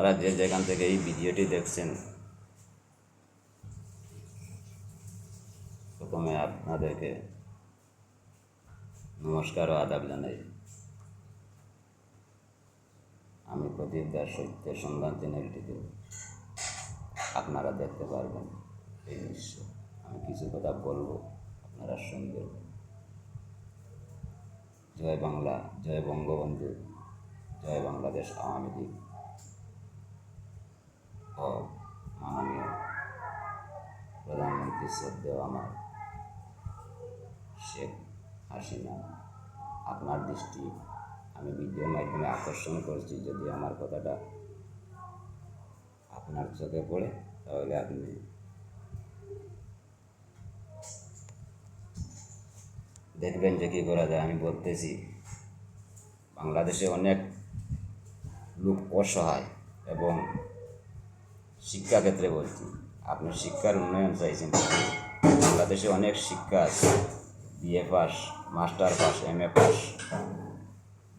আপনারা যে যেখান থেকে এই ভিডিওটি দেখছেন, প্রথমে আপনাদেরকে নমস্কার ও আদাব জানাই। আমি প্রদীপ দাস সত্যের সন্ধান চ্যানেলটিতে আপনারা দেখতে পারবেন এই দৃশ্য। আমি কিছু কথা বলব আপনারা শুনবেন। জয় বাংলা, জয় বঙ্গবন্ধু, জয় বাংলাদেশ আওয়ামী লীগ। ও মাননীয় প্রধানমন্ত্রী শ্রদ্ধেয় আমার শেখ হাসিনা, আপনার দৃষ্টি আমি ভিডিওর মাধ্যমে আকর্ষণ করছি। যদি আমার কথাটা আপনার চোখে পড়ে, তাহলে আপনি দেখবেন যে কী করা যায়। আমি বলতেছি, বাংলাদেশে অনেক লোক অসহায় এবং শিক্ষাক্ষেত্রে বলছি। আপনি শিক্ষার উন্নয়ন চাইছেন। বাংলাদেশে অনেক শিক্ষা আছে। BA pass, master pass M A pass.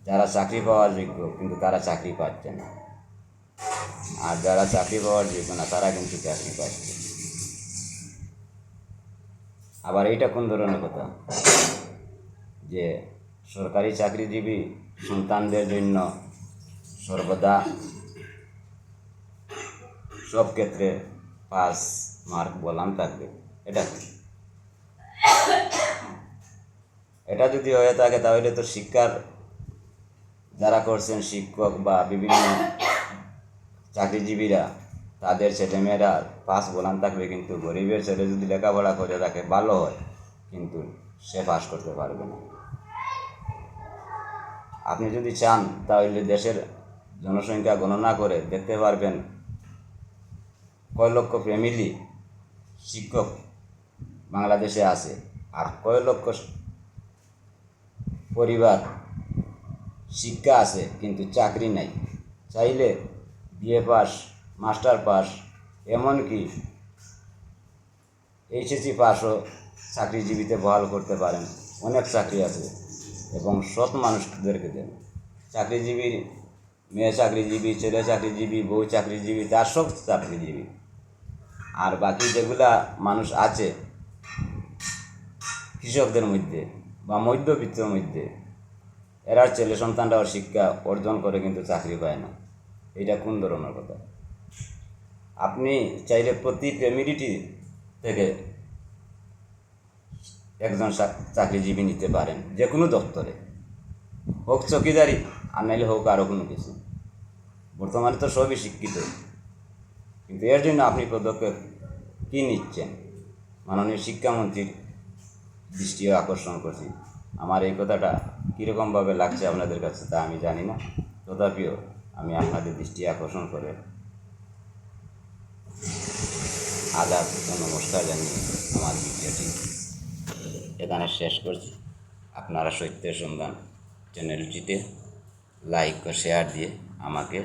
যারা চাকরি পাওয়ার যোগ্য, কিন্তু তারা চাকরি পাচ্ছে না। আর যারা চাকরি পাওয়ার যোগ্য না, তারা কিন্তু চাকরি পাচ্ছে আবার এইটা কোন ধরনের কথা? যে সরকারি চাকরিজীবী সন্তানদের জন্য সর্বদা সব ক্ষেত্রে পাস মার্ক বলান থাকবে এটা? এটা যদি হয়ে থাকে তাহলে তো শিক্ষার যারা করছেন শিক্ষক বা বিভিন্ন চাকরিজীবীরা, তাদের ছেলেমেয়েরা পাস বলান থাকবে কিন্তু গরিবের ছেলে যদি লেখাপড়া করে থাকে ভালো হয়, কিন্তু সে পাস করতে পারবে না আপনি যদি চান তাহলে দেশের জনসংখ্যা গণনা করে দেখতে পারবেন কয় লক্ষ ফ্যামিলি শিক্ষক বাংলাদেশে আছে। আর কয় লক্ষ পরিবার শিক্ষা আছে, কিন্তু চাকরি নাই। চাইলে বিএ পাস, মাস্টার পাস, এমনকি এইচএসসি পাসও চাকরিজীবীতে বহাল করতে পারেন। অনেক চাকরি আছে এবং সৎ মানুষদেরকে দেন। চাকরিজীবী, মেয়ে চাকরিজীবী, ছেলে চাকরিজীবী, বউ চাকরিজীবী তার সব চাকরিজীবী আর বাকি যেগুলা মানুষ আছে কৃষকদের মধ্যে বা মধ্যবিত্তের মধ্যে, এরা ছেলে সন্তানরাও শিক্ষা অর্জন করে কিন্তু চাকরি পায় না। এটা কোন ধরনের কথা? আপনি চাইলে প্রতি ফ্যামিলিটি থেকে একজন চাকরিজীবী নিতে পারেন যে কোনো দপ্তরে। হোক চকিদারি, আর নাইলে হোক আরও কোনো কিছু। বর্তমানে তো সবই শিক্ষিত। কিন্তু এর জন্য আপনি পদক্ষেপ কী নিচ্ছেন? মাননীয় শিক্ষামন্ত্রীর দৃষ্টিও আকর্ষণ করছি। আমার এই কথাটা কীরকমভাবে লাগছে আপনাদের কাছে তা আমি জানি না। তথাপিও আমি আপনাদের দৃষ্টি আকর্ষণ করে আদাব ও নমস্কার জানিয়ে আমার ভিডিওটি এখানে শেষ করছি। আপনারা সত্যের সন্ধান চ্যানেলটিতে লাইক ও শেয়ার দিয়ে আমাকে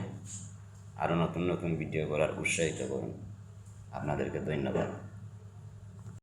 আরও নতুন নতুন ভিডিও করার উৎসাহিত করুন। আপনাদেরকে ধন্যবাদ।